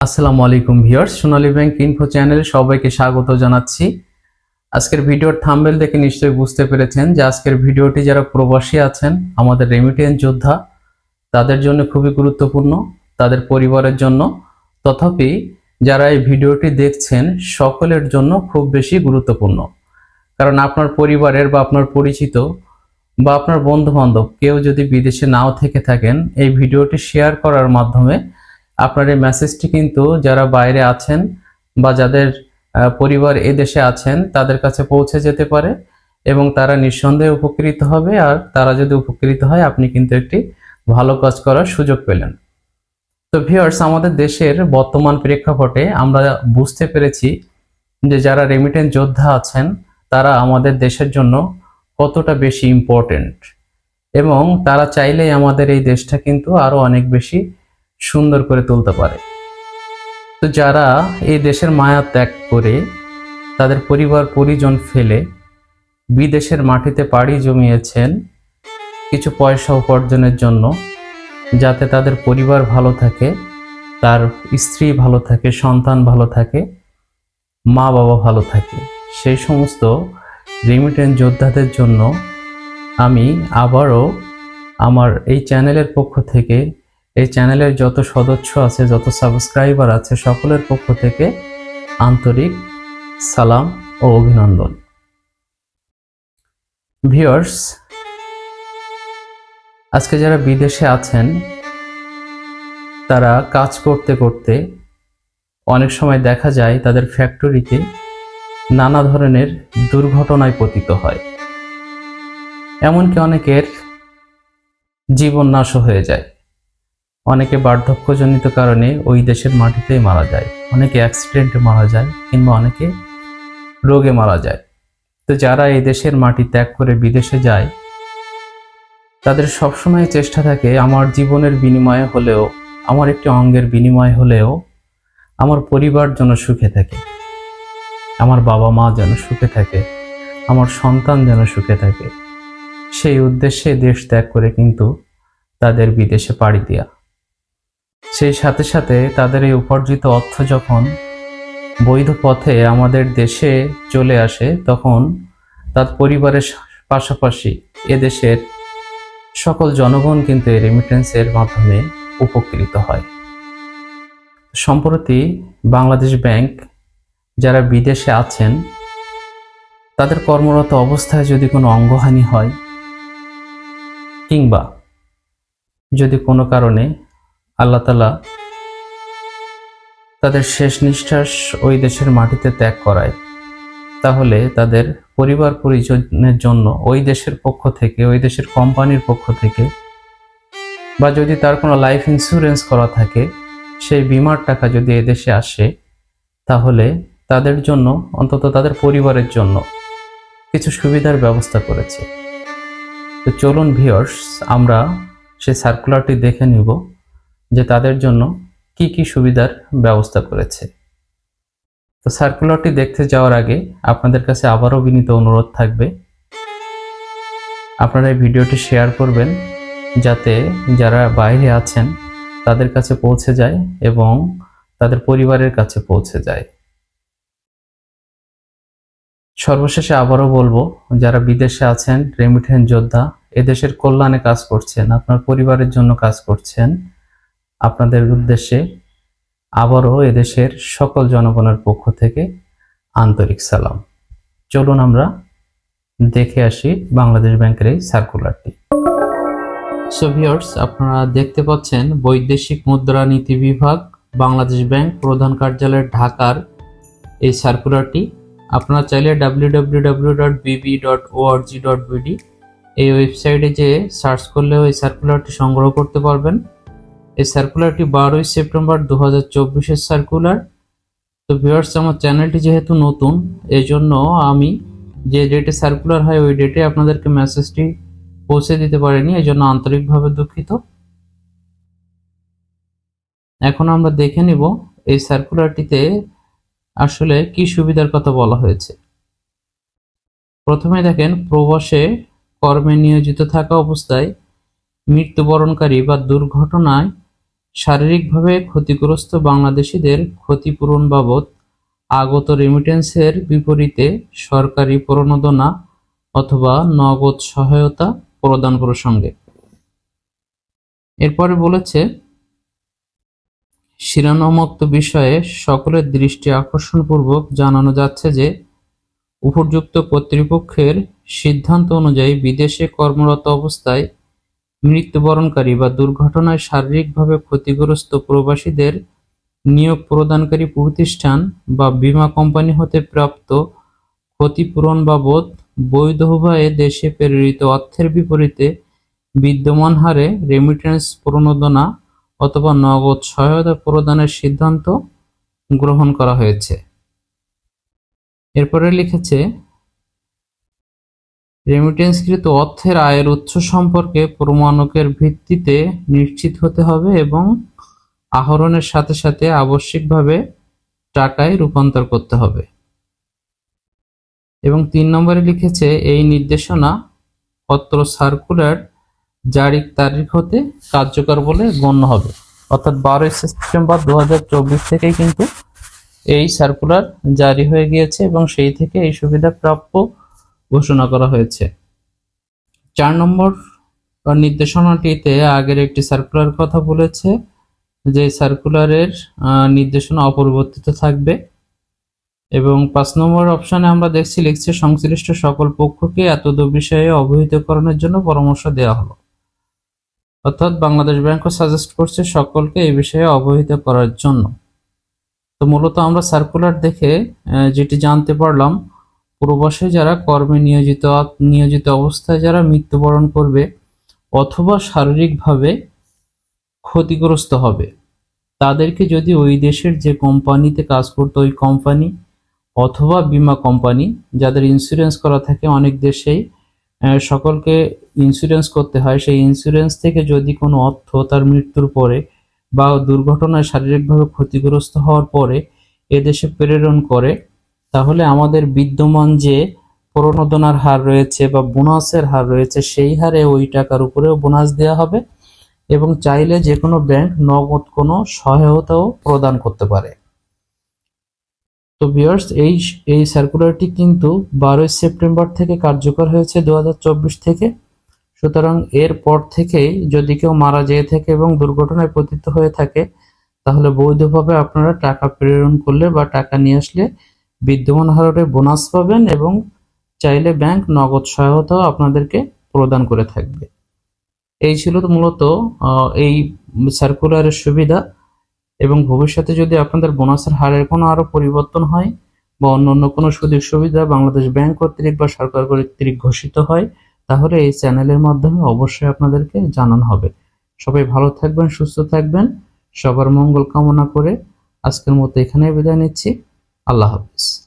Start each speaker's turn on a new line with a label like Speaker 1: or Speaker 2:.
Speaker 1: আসসালামু আলাইকুম ভিউয়ার্স, সোনালী bank info চ্যানেলে সবাইকে স্বাগত জানাচ্ছি। আজকের ভিডিওর থাম্বেল দেখে নিশ্চয়ই বুঝতে পেরেছেন যে আজকের ভিডিওটি যারা প্রবাসী আছেন, আমাদের রেমিটেন্স যোদ্ধা, তাদের জন্য খুবই গুরুত্বপূর্ণ, তাদের পরিবারের জন্য। তথাপি যারা এই ভিডিওটি দেখছেন, সকলের জন্য খুব বেশি গুরুত্বপূর্ণ। কারণ আপনার পরিবারের বা আপনার পরিচিত বা আপনার বন্ধু বান্ধব কেউ যদি বিদেশে নাও থেকে থাকেন, এই ভিডিওটি শেয়ার করার মাধ্যমে আপনার এই মেসেজটি কিন্তু যারা বাইরে আছেন বা যাদের পরিবার এদেশে আছেন, তাদের কাছে পৌঁছে যেতে পারে এবং তারা নিঃসন্দেহে উপকৃত হবে আর তারা যদি উপকৃত হয়, আপনি কিন্তু একটি ভালো কাজ করার সুযোগ পেলেন। তো ভিউয়ার্স আমাদের দেশের বর্তমান প্রেক্ষাপটে আমরা বুঝতে পেরেছি যে যারা রেমিটেন্স যোদ্ধা আছেন, তারা আমাদের দেশের জন্য কতটা বেশি ইম্পর্টেন্ট এবং তারা চাইলেই আমাদের এই দেশটা কিন্তু আরও অনেক বেশি সুন্দর করে তুলতে পারে। তো যারা এই দেশের মায়া ত্যাগ করে তাদের পরিবার, পরিজন ফেলে বিদেশের মাটিতে পাড়ি জমিয়েছেন কিছু পয়সা উপার্জনের জন্য, যাতে তাদের পরিবার ভালো থাকে, তার স্ত্রী ভালো থাকে, সন্তান ভালো থাকে মা বাবা ভালো থাকে। সেই সমস্ত রেমিটেন্স যোদ্ধাদের জন্য আমি আবারও আমার এই চ্যানেলের পক্ষ থেকে এই চ্যানেলের যত সদস্য আছে, যত সাবস্ক্রাইবার আছে, সকলের পক্ষ থেকে আন্তরিক সালাম ও অভিনন্দন। ভিউয়ার্স আজকে যারা বিদেশে আছেন, তারা কাজ করতে করতে অনেক সময় দেখা যায় তাদের ফ্যাক্টরিতে নানা ধরনের দুর্ঘটনায় পতিত হয়। এমনকি অনেকের জীবন নাশ হয়ে যায়। অনেকে বার্ধক্যজনিত কারণে ওই দেশের মাটিতেই মারা যায়। অনেকে অ্যাক্সিডেন্টে মারা যায় কিংবা অনেকে রোগে মারা যায়। তো যারা এই দেশের মাটি ত্যাগ করে বিদেশে যায়, তাদের সবসময় চেষ্টা থাকে, আমার জীবনের বিনিময়ে হলেও, আমার একটি অঙ্গের বিনিময় হলেও আমার পরিবার যেন সুখে থাকে, আমার বাবা মা যেন সুখে থাকে, আমার সন্তান যেন সুখে থাকে। সেই উদ্দেশ্যে দেশ ত্যাগ করে কিন্তু তাদের বিদেশে পাড়ি দেয়া। সেই সাথে সাথে তাদের এই উপার্জিত অর্থ যখন বৈধ পথে আমাদের দেশে চলে আসে, তখন তার পরিবারের পাশাপাশি এদেশের সকল জনগণ কিন্তু এই রেমিটেন্সের মাধ্যমে উপকৃত হয়। সম্প্রতি বাংলাদেশ ব্যাংক যারা বিদেশে আছেন, তাদের কর্মরত অবস্থায় যদি কোনো অঙ্গহানি হয় কিংবা যদি কোনো কারণে আল্লাহ তালা তাদের শেষ নিঃশ্বাস ওই দেশের মাটিতে ত্যাগ করায়। তাহলে তাদের পরিবার পরিজনের জন্য ওই দেশের পক্ষ থেকে, ওই দেশের কোম্পানির পক্ষ থেকে বা যদি তার কোনো লাইফ ইন্স্যুরেন্স করা থাকে, সেই বিমার টাকা যদি এদেশে আসে, তাহলে তাদের জন্য, অন্তত তাদের পরিবারের জন্য কিছু সুবিধার ব্যবস্থা করেছে। তো চলুন ভিওর্স আমরা সেই সার্কুলারটি দেখে নিব। যে তাদের জন্য কি কি সুবিধার ব্যবস্থা করেছে। তো সার্কুলারটি দেখতে যাওয়ার আগে আপনাদের কাছে আবারও বিনীত অনুরোধ থাকবে। আপনারা এই ভিডিওটি শেয়ার করবেন যাতে যারা বাইরে আছেন তাদের কাছে পৌঁছে যায় এবং তাদের পরিবারের কাছে পৌঁছে যায়। সর্বশেষে আবারও বলব, যারা বিদেশে আছেন রেমিটেন্স যোদ্ধা, এদেশের কল্যাণে কাজ করছেন, আপনার পরিবারের জন্য কাজ করছেন আপনাদের উদ্দেশ্যে আবারও এদেশের সকল জনগণের পক্ষ থেকে আন্তরিক সালাম। চলুন আমরা দেখে আসি বাংলাদেশ ব্যাংকের এই সার্কুলারটি সো ভিউয়ার্স আপনারা দেখতে পাচ্ছেন বৈদেশিক মুদ্রানীতি বিভাগ বাংলাদেশ ব্যাংক প্রধান কার্যালয় ঢাকার এই সার্কুলারটি আপনারা চাইলে www.bb.org.bd এই ওয়েবসাইটে যে সার্চ করলেও এই সার্কুলারটি সংগ্রহ করতে পারবেন। এই সার্কুলারটি বারোই সেপ্টেম্বর দু হাজার চব্বিশের সার্কুলার তো ভিউয়ার্স আমার চ্যানেলটি যেহেতু নতুন এই জন্য আমি যে ডেটে সার্কুলার হয়, ওই ডেটে আপনাদেরকে মেসেজটি পৌঁছে দিতে পারিনি এই জন্য আন্তরিকভাবে দুঃখিত। এখন আমরা দেখে নিব এই সার্কুলারটিতে আসলে কি সুবিধার কথা বলা হয়েছে। প্রথমে দেখেন, প্রবাসে কর্মে নিয়োজিত থাকা অবস্থায় মৃত্যুবরণকারী বা দুর্ঘটনায় শারীরিকভাবে ক্ষতিগ্রস্ত বাংলাদেশিদের ক্ষতিপূরণ বাবদ আগত রেমিটেন্সের বিপরীতে সরকারি প্রণোদনা অথবা নগদ সহায়তা প্রদান প্রসঙ্গে এরপরে বলেছে, শিরোনামুক্ত বিষয়ে সকলের দৃষ্টি আকর্ষণপূর্বক জানানো যাচ্ছে যে, উপযুক্ত কর্তৃপক্ষের সিদ্ধান্ত অনুযায়ী বিদেশে কর্মরত অবস্থায় মৃত্যুবরণকারী বা দুর্ঘটনায় শারীরিকভাবে ক্ষতিগ্রস্ত প্রবাসীদের নিয়োগ প্রদানকারী প্রতিষ্ঠান বা বীমা কোম্পানি হতে প্রাপ্ত ক্ষতিপূরণ বাবদ বৈধ দেশে প্রেরিত অর্থের বিপরীতে বিদ্যমান হারে রেমিটেন্স প্রণোদনা অথবা নগদ সহায়তা প্রদানের সিদ্ধান্ত গ্রহণ করা হয়েছে। এরপরে লিখেছে রেমিটেন্সকৃত অর্থের আয়ের উৎস সম্পর্কে প্রমাণকের ভিত্তিতে নিশ্চিত হতে হবে এবং আহরণের সাথে সাথে আবশ্যিকভাবে টাকায় রূপান্তর করতে হবে। এবং তিন নম্বরে লিখেছে, এই নির্দেশনা পত্র সার্কুলার জারি তারিখ হতে কার্যকর বলে গণ্য হবে। অর্থাৎ বারোই সেপ্টেম্বর দু হাজার চব্বিশ থেকেই কিন্তু এই সার্কুলার জারি হয়ে গিয়েছে এবং সেই থেকে এই সুবিধা প্রাপ্য ঘোষণা করা হয়েছে। চার নম্বর নির্দেশনাটিতে আগের একটি সার্কুলার কথা বলেছে যে সার্কুলারের নির্দেশনা অপরিবর্তিত থাকবে এবং পাঁচ নম্বর অপশানে আমরা দেখছি লিখছে, সংশ্লিষ্ট সকল পক্ষকে এতদ বিষয়ে অবহিতকরণের জন্য পরামর্শ দেওয়া হলো। অর্থাৎ বাংলাদেশ ব্যাংকও সাজেস্ট করছে সকলকে এই বিষয়ে অবহিত করার জন্য। তো মূলত আমরা সার্কুলার দেখে যেটি জানতে পারলাম প্রবাসে যারা কর্মে নিয়োজিত নিয়োজিত অবস্থায় যারা মৃত্যুবরণ করবে অথবা শারীরিকভাবে ক্ষতিগ্রস্ত হবে, তাদেরকে যদি ওই দেশের যে কোম্পানিতে কাজ করতো, ওই কোম্পানি অথবা বীমা কোম্পানি, যাদের ইন্স্যুরেন্স করা থাকে অনেক দেশেই সকলকে ইন্স্যুরেন্স করতে হয়। সেই ইন্স্যুরেন্স থেকে যদি কোনো অর্থ তার মৃত্যুর পরে বা দুর্ঘটনায় শারীরিকভাবে ক্ষতিগ্রস্ত হওয়ার পরে এদেশে প্রেরণ করে তাহলে আমাদের বিদ্যমান যে প্রণোদনার হার রয়েছে বা বোনাসের হার রয়েছে, সেই হারে ওই টাকার উপরেও বোনাস দেওয়া হবে এবং চাইলে যে কোনো ব্যাংক নগদ কোনো সহায়তাও প্রদান করতে পারে। তো বিয়ার্স এই এই সার্কুলারটি কিন্তু বারোই সেপ্টেম্বর থেকে কার্যকর হয়েছে দু হাজার চব্বিশ থেকে। সুতরাং এর পর থেকেই যদি কেউ মারা যেয়ে থাকে এবং দুর্ঘটনায় পতিত হয়ে থাকে, তাহলে বৈধভাবে আপনারা টাকা প্রেরণ করলে বা টাকা নিয়ে আসলে বিদ্যমান হারে বোনাস পাবেন এবং চাইলে ব্যাংক নগদ সহায়তাও আপনাদেরকে প্রদান করে থাকবে। এই ছিল মূলত এই সার্কুলারের সুবিধা এবং ভবিষ্যতে যদি আপনাদের বোনাসের হারের কোনো আরও পরিবর্তন হয় বা অন্য অন্য কোনো সুযোগ সুবিধা বাংলাদেশ ব্যাংক কর্তৃক বা সরকার কর্তৃক ঘোষিত হয়, তাহলে এই চ্যানেলের মাধ্যমে অবশ্যই আপনাদেরকে জানানো হবে। সবাই ভালো থাকবেন, সুস্থ থাকবেন, সবার মঙ্গল কামনা করে আজকের মতো এখানেই বিদায় নিচ্ছি। আল্লাহ হাফিজ।